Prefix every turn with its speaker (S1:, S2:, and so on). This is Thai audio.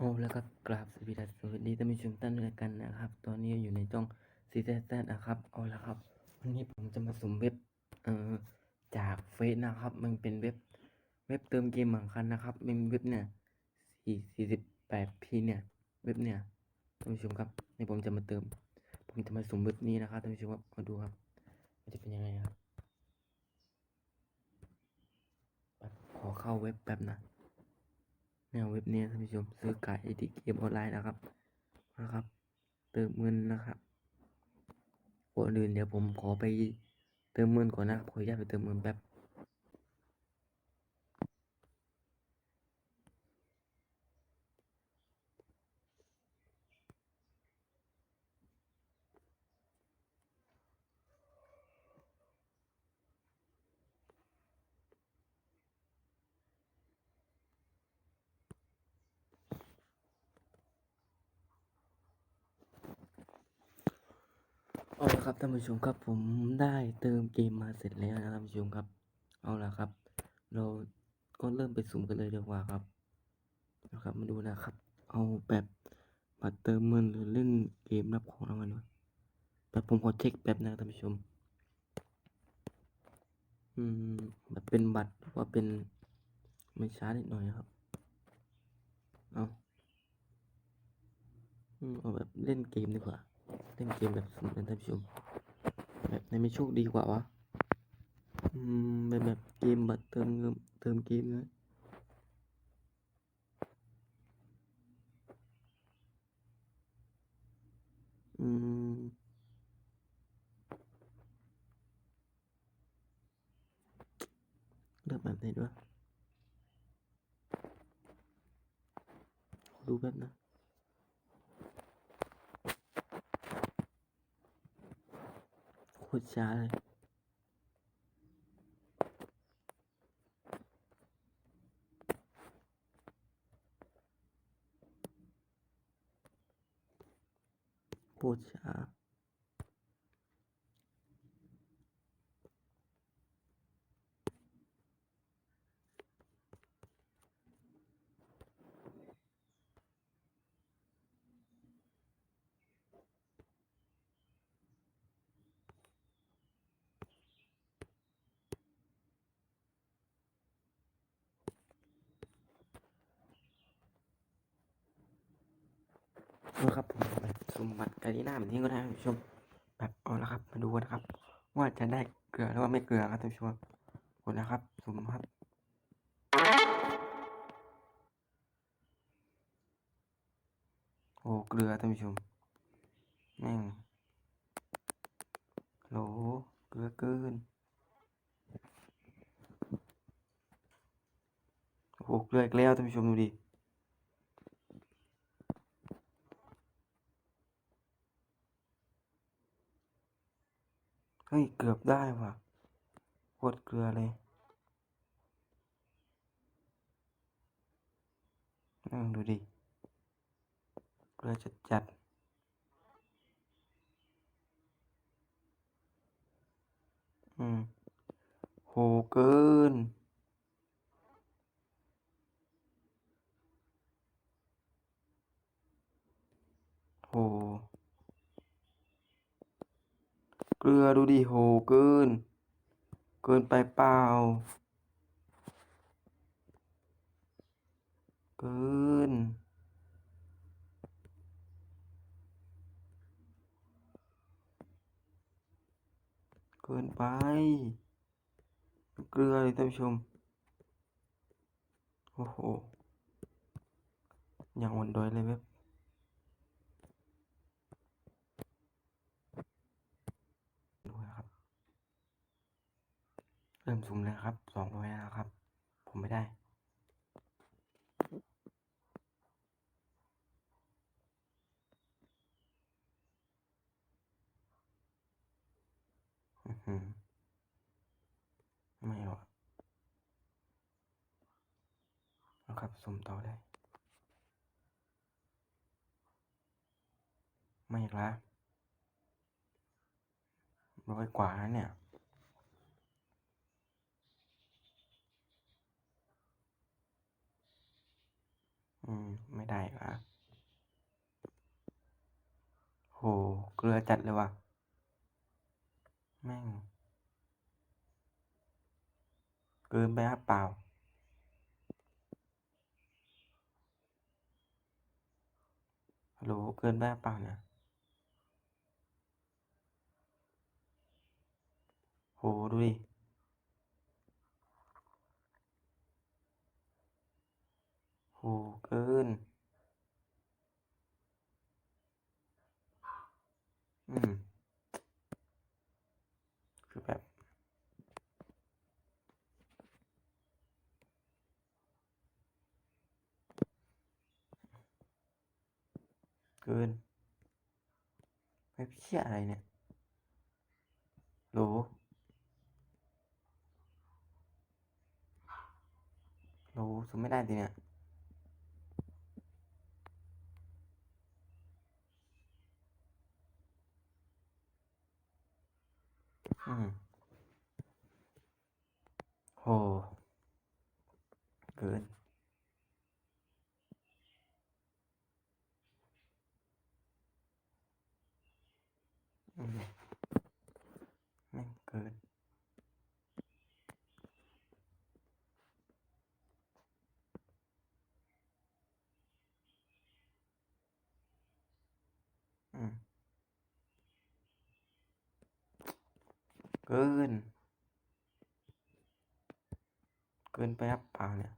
S1: โอ้แล้วก็กราบสวัสดีสวัสดีท่านผู้ชมท่านด้วยกันนะครับ ตอนนี้อยู่ในช่องซีแซนะครับเอาละครับ วันนี้ผมจะมาสุ่มเว็บเอ่อจากเฟซนะครับ มันเป็นเว็บเว็บเติมเกมเหมือนกันนะครับเป็นเว็บเนี่ยสี่สี่สิบแปดพีเนี่ยเว็บเนี่ยท่านผู้ชมครับนี่ผมจะมาเติม ผมจะมาสุ่มเว็บนี้นะครับท่านผู้ชมครับมาดูครับ มันจะเป็นยังไงครับขอเข้าเว็บแป๊บนะ แนวเว็บนี้ท่านผู้ชมซื้อขายที่เกมออนไลน์นะครับนะครับ เติมเงินนะครับก่อนอื่นเดี๋ยวผมขอไปเติมเงินก่อนนะขออนุญาตไปเติมเงินแป๊บ ละครับท่านผู้ชมครับผมได้เติมเกมมาเสร็จแล้วนะท่านผู้ชมครับ เอาละครับ เราก็เริ่มไปสุ่มกันเลยดีกว่าครับนะครับมาดูนะครับ เอาแบบบัตรเติมเงินหรือเล่นเกมรับของรางวัลวะแบบผมขอเช็คแป๊บนะท่านผู้ชม อืมแบบเป็นบัตรหรือว่าเป็นไม่ช้านิดหน่อยครับ เอาอืมเอาแบบเล่นเกมดีกว่า เล่นเกมแบบสุ่มนะท่านผู้ชมแบบในไม่โชคดีกว่าวะอืมแบบแบบเกมบัตรเติมเงินเติมเกมนะอืมเลือกแบบไหนด้วยขอดูแบบนะ โคตรช้าเลย โคตรช้า นะครับผมสมบัตรกาลีน่าแบบนี้ก็ได้ท่านผู้ชม แบบเอาละครับ มาดูนะครับ ว่าจะได้เกลือหรือว่าไม่เกลือครับท่านผู้ชมกดนะครับสุ่มครับโอ้เกลือท่านผู้ชมแม่งโหลเกลือเกินโอ้เกลืออีกแล้วท่านผู้ชมดูดิ ฮ้ย เกือบได้ว่ะโคตรเกลือเลยนั่งดูดิ เกลือจัดจัดอืม โหเกิน โห เกลือดูดิโหเกิน เกินไปเปล่า เกิน เกินไป เกลือเลยท่านผู้ชม โอ้โหอย่างอ่อนดอยเลยเว็บ ดูนะครับ เริ่มสุ่มแล้วครับสองร้อยนะครับ ผมไม่ได้ ไม่เอาอะนะครับสุ่มต่อได้ ไม่อีกล้วร้อยกว่าแล้วเนี่ย อืม ไม่ได้ละโห เกลือจัดเลยว่ะ แม่ง เกินไปครับเปล่า ฮัลโหล เกินไปเปล่าเนี่ย โห ดูดิ โหเกิน อืม คือแบบ เกินไม่เพี้ยอะไรเนี่ยโหลโหลสุดไม่ได้ดิเนี่ย อืม โหเกิน อืมแม่ง เกินไปหรือเปล่าเนี่ย